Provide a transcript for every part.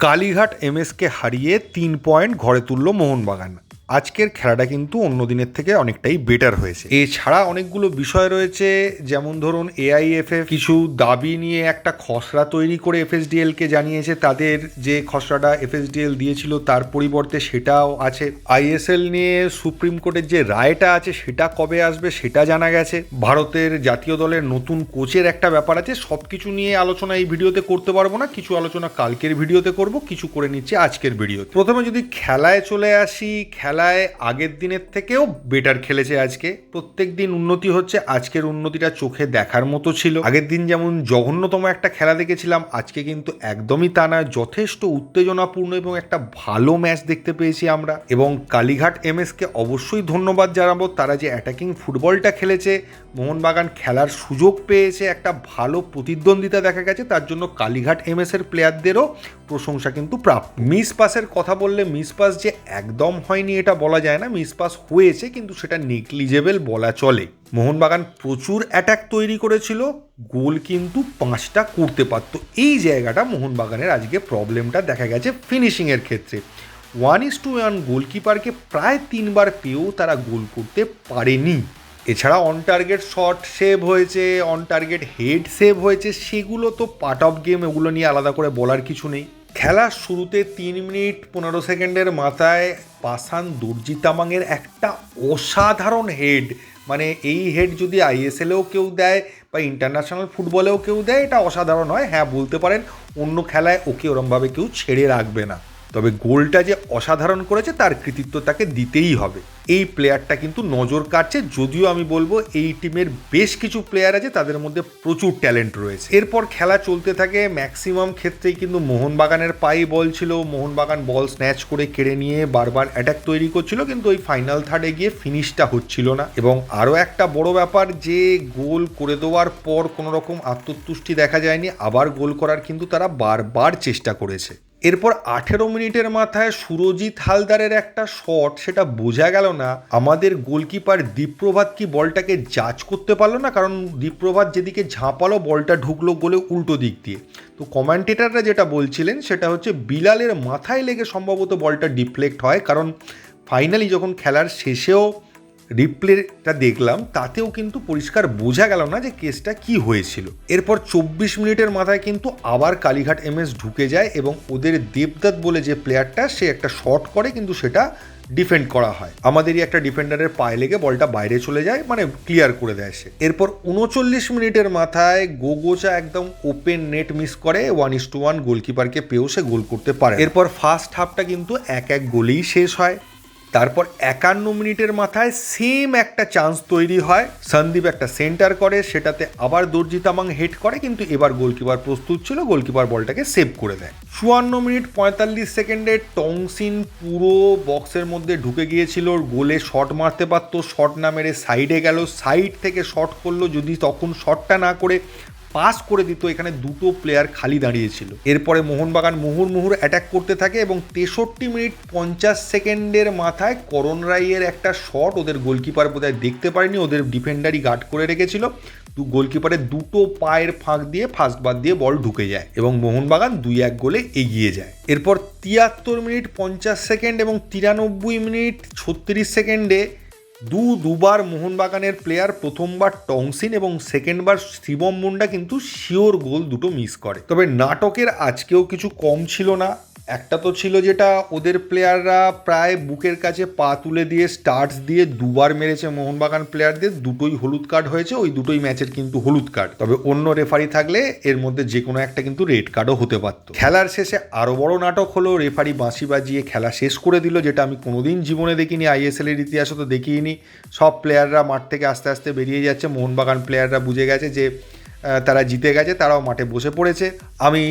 Kalighat MSK হারিয়ে তিন point ঘরে তুলল মোহনবাগান। আজকের খেলাটা কিন্তু অন্য দিনের থেকে অনেকটাই বেটার হয়েছে। এছাড়া অনেকগুলো বিষয় রয়েছে, যেমন ধরুন এআইএফএফ কিছু দাবি নিয়ে একটা খসড়া তৈরি করে এফএসডিএল কে জানিয়েছে। তাদের যে খসড়াটা এফএসডিএল দিয়েছিল, তার পরিবর্তে সেটাও আছে। আইএসএল নিয়ে সুপ্রিম কোর্টের যে রায়টা আছে, সেটা কবে আসবে সেটা জানা গেছে। ভারতের জাতীয় দলের নতুন কোচের একটা ব্যাপার আছে। সব কিছু নিয়ে আলোচনা এই ভিডিওতে করতে পারব না। কিছু আলোচনা কালকের ভিডিওতে করব, কিছু করে নিচ্ছে আজকের ভিডিও প্রথমে যদি খেলায় চলে আসি খেলায় আগের দিনের থেকেও বেটার খেলেছে আজকে। প্রত্যেক দিন উন্নতি হচ্ছে, আজকের উন্নতিটা চোখে দেখার মতো ছিল। আগের দিন যেমন জঘন্যতম একটা খেলা দেখেছিলাম, আজকে কিন্তু একদমই তা না। যথেষ্ট উত্তেজনাপূর্ণ এবং একটা ভালো ম্যাচ দেখতে পেয়েছি আমরা। এবং কালীঘাট এমএসকে অবশ্যই ধন্যবাদ জানাব, তারা যে অ্যাটাকিং ফুটবলটা খেলেছে, মোহনবাগান খেলার সুযোগ পেয়েছে, একটা ভালো প্রতিদ্বন্দ্বিতা দেখা গেছে। তার জন্য কালীঘাট এমএস এর প্লেয়ারদেরও প্রশংসা কিন্তু প্রাপ্ত। মিস পাসের কথা বললে মিস পাস যে একদম হয়নি এটা বলা যায় না, মিস পাস হয়েছে কিন্তু সেটা নেগলিজেবল বলা চলে। মোহনবাগান প্রচুর অ্যাটাক তৈরি করেছিল, গোল কিন্তু পাঁচটা করতে পারতো। এই জায়গাটা মোহনবাগানের আজকে প্রবলেমটা দেখা গেছে ফিনিশিংয়ের ক্ষেত্রে। ওয়ান ইস টু ওয়ান গোলকিপারকে প্রায় তিনবার পেয়েও তারা গোল করতে পারেনি। এছাড়া অন টার্গেট শট সেভ হয়েছে অন টার্গেট হেড সেভ হয়েছে, সেগুলো তো পার্ট অফ গেম এগুলো নিয়ে আলাদা করে বলার কিছু নেই। খেলার শুরুতে তিন মিনিট পনেরো সেকেন্ডের মাথায় পাসান দুর্জি তামাংয়ের একটা অসাধারণ হেড মানে এই হেড যদি আইএসএলেও কেউ দেয় বা ইন্টারন্যাশনাল ফুটবলেও কেউ দেয়, এটা অসাধারণ হয় হ্যাঁ বলতে পারেন অন্য খেলায় ওকে ওরমভাবে কেউ ছেড়ে রাখবে না। তবে গোলটা যে অসাধারণ করেছে তার কৃতিত্ব তাকে দিতেই হবে। এই প্লেয়ারটা কিন্তু নজর কাটছে যদিও আমি বলব এই টিমের বেশ কিছু প্লেয়ার আছে তাদের মধ্যে প্রচুর ট্যালেন্ট রয়েছে। এরপর খেলা চলতে থাকে ম্যাক্সিমাম ক্ষেত্রেই কিন্তু মোহনবাগানের পাই বল ছিল। মোহনবাগান বল স্ন্যাচ করে কেড়ে নিয়ে বারবার অ্যাটাক তৈরি করছিল, কিন্তু ওই ফাইনাল থার্ডে গিয়ে ফিনিশটা হচ্ছিল না। এবং আরও একটা বড় ব্যাপার, যে গোল করে দেওয়ার পর কোনো রকম আত্মতুষ্টি দেখা যায়নি, আবার গোল করার কিন্তু তারা বারবার চেষ্টা করেছে। এরপর আঠেরো মিনিটের মাথায় সুরজিৎ হালদারের একটা শট সেটা বোঝা গেল না। আমাদের গোলকিপার দীপ্রভাত কি বলটাকে জাজ করতে পারল না? কারণ দীপ্রভাত যেদিকে ঝাঁপালো, বলটা ঢুকলো গোলে উল্টো দিক দিয়ে। তো কমেন্টেটাররা যেটা বলছিলেন, সেটা হচ্ছে বিলালের মাথায় লেগে সম্ভবত বলটা ডিফ্লেক্ট হয়। কারণ ফাইনালি যখন খেলার শেষেও রিপ্লেটা দেখলাম, তাতেও কিন্তু পরিষ্কার বোঝা গেল না যে কেসটা কি হয়েছিল। এরপর চব্বিশ মিনিটের মাথায় কিন্তু আবার কালীঘাট এমএস ঢুকে যায় এবং ওদের দেবদত্ত বলে যে প্লেয়ারটা সে একটা শট করে কিন্তু সেটা ডিফেন্ড করা হয়। আমাদেরই একটা ডিফেন্ডারের পায়ে লেগে বলটা বাইরে চলে যায় মানে ক্লিয়ার করে দেয় সে। এরপর উনচল্লিশ মিনিটের মাথায় গোগোচা একদম ওপেন নেট মিস করে ওয়ান ইস টু ওয়ান গোলকিপারকে পেয়েও সে গোল করতে পারে এরপর ফার্স্ট হাফটা কিন্তু এক এক গোলেই শেষ হয়। তারপর একান্ন মিনিটের মাথায় সেম একটা চান্স তৈরি হয়। সন্দীপ একটা সেন্টার করে, সেটাতে আবার দর্জি তামাং হেড করে, কিন্তু এবার গোলকিপার প্রস্তুত ছিল, গোলকিপার বলটাকে সেভ করে দেয়। চুয়ান্ন মিনিট পঁয়তাল্লিশ সেকেন্ডে টংসিন পুরো বক্সের মধ্যে ঢুকে গিয়েছিল, গোলে শট মারতে পারতো, শট না মেরে সাইডে গেল, সাইড থেকে শট করল, যদি তখন শটটা না করে পাস করে দিত এখানে দুটো প্লেয়ার খালি দাঁড়িয়েছিল। এরপরে মোহনবাগান মুহুর মুহুর অ্যাটাক করতে থাকে এবং তেষট্টি মিনিট পঞ্চাশ সেকেন্ডের মাথায় করণ রাইয়ের একটা শট ওদের গোলকিপার বোধহয় দেখতে পারেনি, ওদের ডিফেন্ডারই গার্ড করে রেখেছিল। দু গোলকিপারের দুটো পায়ের ফাঁক দিয়ে ফার্স্ট বার দিয়ে বল ঢুকে যায় এবং মোহনবাগান দুই এক গোলে এগিয়ে যায়। এরপর তিয়াত্তর মিনিট পঞ্চাশ সেকেন্ড এবং তিরানব্বই মিনিট ছত্রিশ সেকেন্ডে দু, দুবার মোহনবাগানের প্লেয়ার প্রথমবার টংসিন এবং সেকেন্ডবার শিবম মুন্ডা কিন্তু শিওর গোল দুটো মিস করে। তবে নাটকের আজকেও কিছু কম ছিল না। একটা তো ছিল যেটা ওদের প্লেয়াররা প্রায় বুকের কাছে পা তুলে দিয়ে স্টার্টস দিয়ে দুবার মেরেছে মোহনবাগান প্লেয়ারদের দুটোই হলুদ কার্ড হয়েছে, ওই দুটোই ম্যাচের কিন্তু হলুদ কার্ড তবে অন্য রেফারি থাকলে এর মধ্যে যে কোনো একটা কিন্তু রেড কার্ডও হতে পারত। খেলার শেষে আরও বড় নাটক হলো রেফারি বাঁশি বাজিয়ে খেলা শেষ করে দিল, যেটা আমি কোনোদিন জীবনে দেখিনি আইএসএল এর ইতিহাসে তো দেখিনি সব প্লেয়াররা মাঠ থেকে আস্তে আস্তে বেরিয়ে যাচ্ছে, মোহনবাগান প্লেয়াররা বুঝে গেছে যে তারা জিতে গেছে, তারাও মাঠে বসে পড়েছে। আমি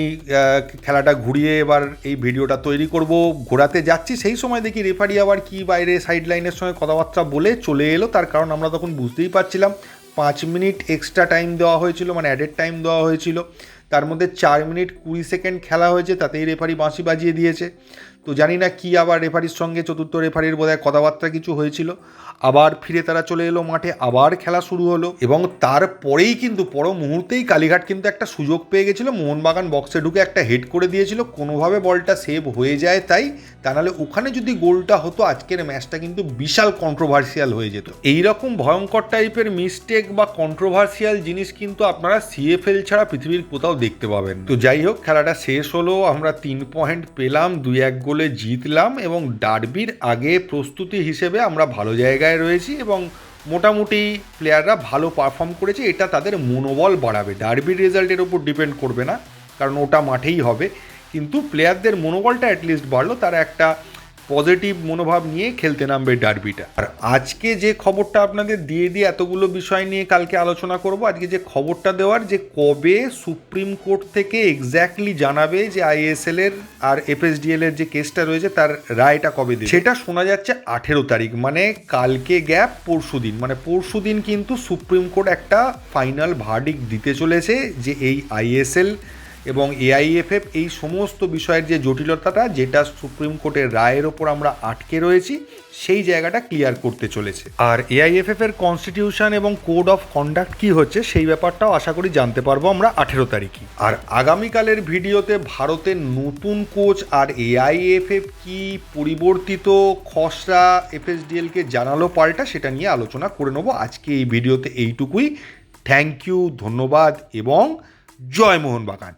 খেলাটা ঘুরিয়ে এবার এই ভিডিওটা তৈরি করব, ঘোরাতে যাচ্ছি। সেই সময় দেখি রেফারি আবার কি বাইরে সাইড লাইনের সঙ্গে কথাবার্তা বলে চলে এলো। তার কারণ আমরা তখন বুঝতেই পারছিলাম, পাঁচ মিনিট এক্সট্রা টাইম দেওয়া হয়েছিল মানে অ্যাডেড টাইম দেওয়া হয়েছিল। তার মধ্যে চার মিনিট কুড়ি সেকেন্ড খেলা হয়েছে, তাতেই রেফারি বাঁশি বাজিয়ে দিয়েছে। তো জানি না কি আবার রেফারির সঙ্গে চতুর্থ রেফারির বোধহয় কথাবার্তা কিছু হয়েছিল। আবার ফিরে তারা চলে এলো মাঠে, আবার খেলা শুরু হলো এবং তারপরেই কিন্তু পর মুহূর্তেই কালীঘাট কিন্তু একটা সুযোগ পেয়ে গেছিল। মোহনবাগান বক্সে ঢুকে একটা হেড করে দিয়েছিল। কোনোভাবে বলটা সেভ হয়ে যায় তাই, তা নাহলে ওখানে যদি গোলটা হতো, আজকের ম্যাচটা কিন্তু বিশাল কন্ট্রোভার্সিয়াল হয়ে যেত। এইরকম ভয়ঙ্কর টাইপের মিস্টেক বা কন্ট্রোভার্সিয়াল জিনিস কিন্তু আপনারা সিএফএল ছাড়া পৃথিবীর কোথাও দেখতে পাবেন তো যাই হোক, খেলাটা শেষ হলো, আমরা তিন পয়েন্ট পেলাম, দুই এক গোলে জিতলাম এবং ডার্বির আগে প্রস্তুতি হিসেবে আমরা ভালো জায়গায় রয়েছি এবং মোটামুটি প্লেয়াররা ভালো পারফর্ম করেছে, এটা তাদের মনোবল বাড়াবে। ডার্বির রেজাল্টের ওপর ডিপেন্ড করবে না, কারণ ওটা মাঠেই হবে। কিন্তু প্লেয়ারদের মনোবলটা অ্যাটলিস্ট বাড়লো, তারা একটা পজিটিভ মনোভাব নিয়ে খেলতে নামবে ডার্বিটা। আর আজকে যে খবরটা আপনাদের দিয়ে দিয়ে এতগুলো বিষয় নিয়ে কালকে আলোচনা করব, আজকে যে খবরটা দেওয়ার, যে কবে সুপ্রিম কোর্ট থেকে এক্স্যাক্টলি জানাবে যে আইএসএল এর আর এফএসডিএল এর যে কেসটা রয়েছে, তার রায়টা কবে দেবে? সেটা শোনা যাচ্ছে আঠেরো তারিখ মানে কালকে গ্যাপ পরশু দিন। মানে পরশু দিন কিন্তু সুপ্রিম কোর্ট একটা ফাইনাল ভার্ডিক দিতে চলেছে যে এই আইএসএল এবং এআইএফএফ এই সমস্ত বিষয়ের যে জটিলতাটা, যেটা সুপ্রিম কোর্টের রায়ের ওপর আমরা আটকে রয়েছি, সেই জায়গাটা ক্লিয়ার করতে চলেছে। আর এআইএফএফ এর কনস্টিটিউশন এবং কোড অফ কন্ডাক্ট কি হচ্ছে, সেই ব্যাপারটাও আশা করি জানতে পারব আমরা আঠেরো তারিখই। আর আগামীকালের ভিডিওতে ভারতের নতুন কোচ আর এআইএফএফ কি পরিবর্তিত খসড়া এফএসডিএলকে জানালো পাল্টা, সেটা নিয়ে আলোচনা করে নেব আজকে এই ভিডিওতে এইটুকুই। থ্যাংক ইউ ধন্যবাদ এবং জয় মোহন বাগান